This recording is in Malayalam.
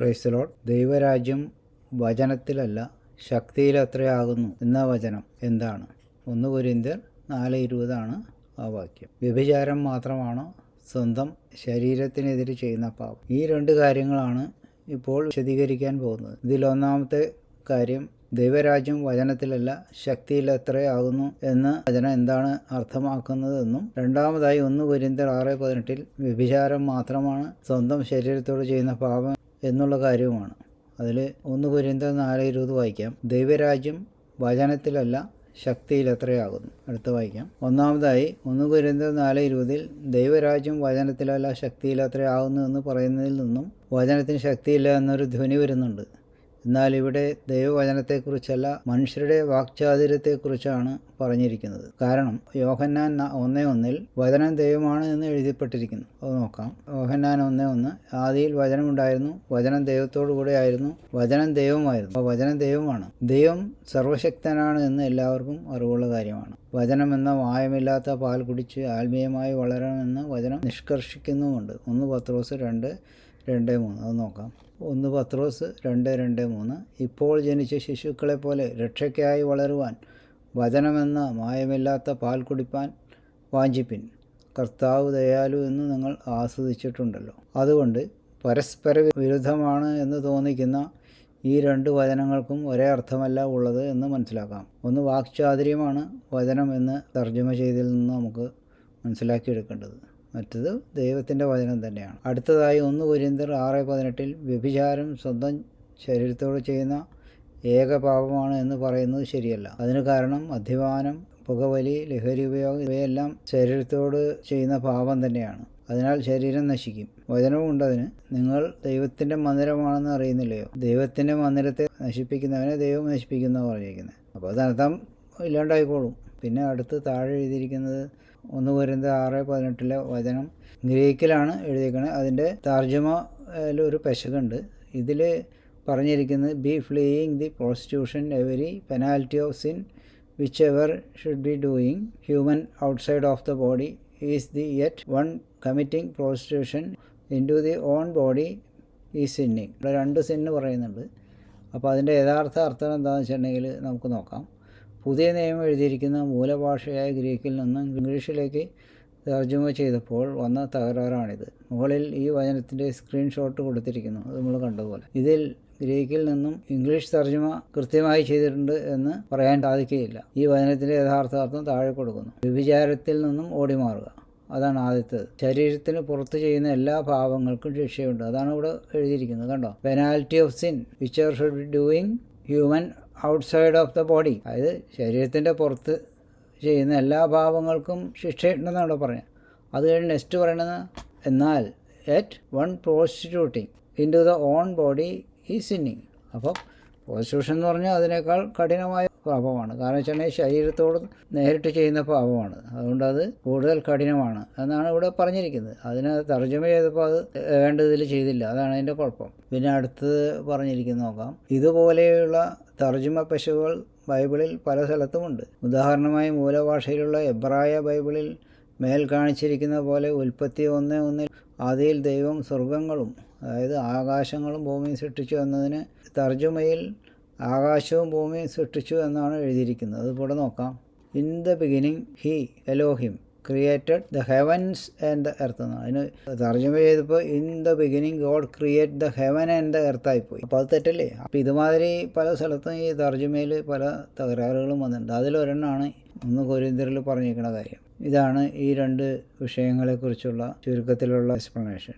ക്രൈസ്തലോഡ് ദൈവരാജ്യം വചനത്തിലല്ല ശക്തിയിൽ എത്രയാകുന്നു എന്ന വചനം എന്താണ്? ഒന്ന് കുരിന്ത്യർ നാല് ഇരുപതാണ് ആ വാക്യം. വ്യഭിചാരം മാത്രമാണ് സ്വന്തം ശരീരത്തിനെതിരെ ചെയ്യുന്ന പാപം? ഈ രണ്ട് കാര്യങ്ങളാണ് ഇപ്പോൾ വിശദീകരിക്കാൻ പോകുന്നത്. ഇതിലൊന്നാമത്തെ കാര്യം ദൈവരാജ്യം വചനത്തിലല്ല ശക്തിയിൽ എത്രയാകുന്നു എന്ന് വചനം എന്താണ് അർത്ഥമാക്കുന്നതെന്നും രണ്ടാമതായി ഒന്ന് കുരിന്തർ ആറ് പതിനെട്ടിൽ വ്യഭിചാരം മാത്രമാണ് സ്വന്തം ശരീരത്തോട് ചെയ്യുന്ന പാപം എന്നുള്ള കാര്യവുമാണ്. അതിൽ ഒന്ന് കുരിന്തർ നാല് ഇരുപത് വായിക്കാം. ദൈവരാജ്യം വചനത്തിലല്ല ശക്തിയിൽ എത്രയാകുന്നു. അടുത്ത് വായിക്കാം. ഒന്നാമതായി ഒന്ന് കുരിന്തർ നാല് ഇരുപതിൽ ദൈവരാജ്യം വചനത്തിലല്ല ശക്തിയിൽ എത്രയാകുന്നു എന്ന് പറയുന്നതിൽ നിന്നും വചനത്തിന് ശക്തിയില്ല എന്നൊരു ധ്വനി വരുന്നുണ്ട്. എന്നാൽ ഇവിടെ ദൈവവചനത്തെക്കുറിച്ചല്ല മനുഷ്യരുടെ വാക്ചാതുര്യത്തെക്കുറിച്ചാണ് പറഞ്ഞിരിക്കുന്നത്. കാരണം യോഹന്നാൻ ഒന്നേ ഒന്നിൽ വചനം ദൈവമാണ് എന്ന് എഴുതിപ്പെട്ടിരിക്കുന്നു. അത് നോക്കാം. യോഹന്നാൻ ഒന്നേ ഒന്ന്. ആദിയിൽ വചനമുണ്ടായിരുന്നു. വചനം ദൈവത്തോടു കൂടെ ആയിരുന്നു. വചനം ദൈവമായിരുന്നു. അപ്പോൾ വചനം ദൈവമാണ്. ദൈവം സർവശക്തനാണ് എന്ന് എല്ലാവർക്കും അറിവുള്ള കാര്യമാണ്. വചനം എന്ന മായമില്ലാത്ത പാൽ കുടിച്ച് ആത്മീയമായി വളരണമെന്ന് വചനം നിഷ്കർഷിക്കുന്നുമുണ്ട്. ഒന്ന് പത്രോസ് രണ്ട് രണ്ട് മൂന്ന് അത് നോക്കാം. ഒന്ന് പത്രോസ് രണ്ട് രണ്ട് മൂന്ന്. ഇപ്പോൾ ജനിച്ച ശിശുക്കളെ പോലെ രക്ഷയ്ക്കായി വളരുവാൻ വചനമെന്ന മായമില്ലാത്ത പാൽ കുടിപ്പാൻ വാഞ്ചിപ്പിൻ. കർത്താവ് ദയാലു എന്ന് നിങ്ങൾ ആസ്വദിച്ചിട്ടുണ്ടല്ലോ. അതുകൊണ്ട് പരസ്പര വിരുദ്ധമാണ് എന്ന് തോന്നിക്കുന്ന ഈ രണ്ട് വചനങ്ങൾക്കും ഒരേ അർത്ഥമല്ല ഉള്ളത് എന്ന് മനസ്സിലാക്കാം. ഒന്ന് വാക്ചാതുര്യമാണ് വചനം എന്ന് തർജമ ചെയ്തതിൽ നിന്ന് നമുക്ക് മനസ്സിലാക്കിയെടുക്കേണ്ടത്. മറ്റത് ദൈവത്തിന്റെ വചനം തന്നെയാണ്. അടുത്തതായി ഒന്ന് കുരിന്തർ ആറ് പതിനെട്ടിൽ വ്യഭിചാരം സ്വന്തം ശരീരത്തോട് ചെയ്യുന്ന ഏക പാപമാണ് എന്ന് പറയുന്നത് ശരിയല്ല. അതിന് കാരണം മദ്യപാനം പുകവലി ലഹരി ഉപയോഗം ഇവയെല്ലാം ശരീരത്തോട് ചെയ്യുന്ന പാപം തന്നെയാണ്. അതിനാൽ ശരീരം നശിക്കും. വചനവും ഉണ്ടതിന് നിങ്ങൾ ദൈവത്തിന്റെ മന്ദിരമാണെന്ന് അറിയുന്നില്ലയോ? ദൈവത്തിന്റെ മന്ദിരത്തെ നശിപ്പിക്കുന്നവനെ ദൈവം നശിപ്പിക്കുന്ന പറഞ്ഞിരിക്കുന്നത്. അപ്പോൾ അതർത്ഥം ഇല്ലാണ്ടായിക്കോളും. പിന്നെ അടുത്ത് താഴെ എഴുതിയിരിക്കുന്നത് ഒന്ന് പോരുന്നത് ആറ് പതിനെട്ടിലെ വചനം. ഗ്രീക്കിലാണ് എഴുതിയിരിക്കുന്നത്. അതിന്റെ തർജമയിൽ ഒരു പെശകുണ്ട്. ഇതിൽ പറഞ്ഞിരിക്കുന്നത് be fleeing the prostitution every penalty of sin which ever should be doing human outside of the body is the yet one committing prostitution in to the own body ഈ സിന്നിങ് ഇവിടെ രണ്ട് സിന്ന് പറയുന്നുണ്ട്. അപ്പോൾ അതിന്റെ യഥാർത്ഥ അർത്ഥം എന്താണെന്ന് വെച്ചിട്ടുണ്ടെങ്കിൽ നമുക്ക് നോക്കാം. പുതിയ നിയമം എഴുതിയിരിക്കുന്ന മൂലഭാഷയായ ഗ്രീക്കിൽ നിന്നും ഇംഗ്ലീഷിലേക്ക് തർജമ ചെയ്തപ്പോൾ വന്ന തകരാറാണിത്. മുകളിൽ ഈ വചനത്തിന്റെ സ്ക്രീൻഷോട്ട് കൊടുത്തിരിക്കുന്നു. അത് നമ്മൾ കണ്ടതുപോലെ. ഇതിൽ ഗ്രീക്കിൽ നിന്നും ഇംഗ്ലീഷ് തർജമ കൃത്യമായി ചെയ്തിട്ടുണ്ട് എന്ന് പറയാൻ സാധിക്കുകയില്ല. ഈ വചനത്തിന്റെ യഥാർത്ഥാർത്ഥം താഴെ കൊടുക്കുന്നു. വ്യഭിചാരത്തിൽ നിന്നും ഓടി മാറുക അതാണ് ആദ്യത്തേത്. ശരീരത്തിന് പുറത്ത് ചെയ്യുന്ന എല്ലാ പാപങ്ങൾക്കും ശിക്ഷയുണ്ട്. അതാണ് ഇവിടെ എഴുതിയിരിക്കുന്നത്. കണ്ടോ? Penalty of sin which are should be doing human outside of the body അതായത് ശരീരത്തിന്റെ പുറത്ത് ചെയ്യുന്ന എല്ലാ പാപങ്ങൾക്കും ശിക്ഷയുണ്ടെന്നാണ് ഇവിടെ പറഞ്ഞത്. അത് കഴിഞ്ഞ് നെക്സ്റ്റ് പറയണത് എന്നാൽ at one prostituting in to the own body ഈ സിന്നിങ് അപ്പോൾ പ്രോസ്റ്റിറ്റ്യൂഷൻ എന്ന് പറഞ്ഞാൽ അതിനേക്കാൾ കഠിനമായ പാപമാണ്. കാരണം വെച്ചിട്ടുണ്ടെങ്കിൽ ശരീരത്തോട് നേരിട്ട് ചെയ്യുന്ന പാപമാണ്. അതുകൊണ്ട് അത് കൂടുതൽ കഠിനമാണ് എന്നാണ് ഇവിടെ പറഞ്ഞിരിക്കുന്നത്. അതിന് തർജമ ചെയ്തപ്പോൾ അത് വേണ്ടതിൽ ചെയ്തില്ല. അതാണ് അതിന്റെ കുഴപ്പം. പിന്നെ അടുത്തത് പറഞ്ഞിരിക്കുന്നത് നോക്കാം. ഇതുപോലെയുള്ള തർജമ പശുകൾ ബൈബിളിൽ പല സ്ഥലത്തുമുണ്ട് ഉദാഹരണമായി മൂലഭാഷയിലുള്ള എബ്രായ ബൈബിളിൽ മേൽ കാണിച്ചിരിക്കുന്ന പോലെ ഉൽപ്പത്തി ഒന്ന് ഒന്നിൽ അതിൽ ദൈവം സ്വർഗങ്ങളും അതായത് ആകാശങ്ങളും ഭൂമിയും സൃഷ്ടിച്ചു എന്നതിന് തർജമയിൽ ആകാശവും ഭൂമിയും സൃഷ്ടിച്ചു എന്നാണ് എഴുതിയിരിക്കുന്നത്. അതുപോലെ നോക്കാം. In the beginning he Elohim created the heavens and the earth എന്നാണ്. അതിന് തർജമ ചെയ്തപ്പോൾ in the beginning God create the heaven and the എർത്തായി പോയി അപ്പോൾ അത് തെറ്റല്ലേ? അപ്പോൾ ഇതുമാതിരി പല സ്ഥലത്തും ഈ തർജമയിൽ പല തകരാറുകളും വന്നിട്ടുണ്ട്. അതിലൊരെണ്ണമാണ് ഒന്ന് കൊരിന്തരിൽ പറഞ്ഞിരിക്കുന്ന കാര്യം. ഇതാണ് ഈ രണ്ട് വിഷയങ്ങളെക്കുറിച്ചുള്ള ചുരുക്കത്തിലുള്ള എക്സ്പ്ലനേഷൻ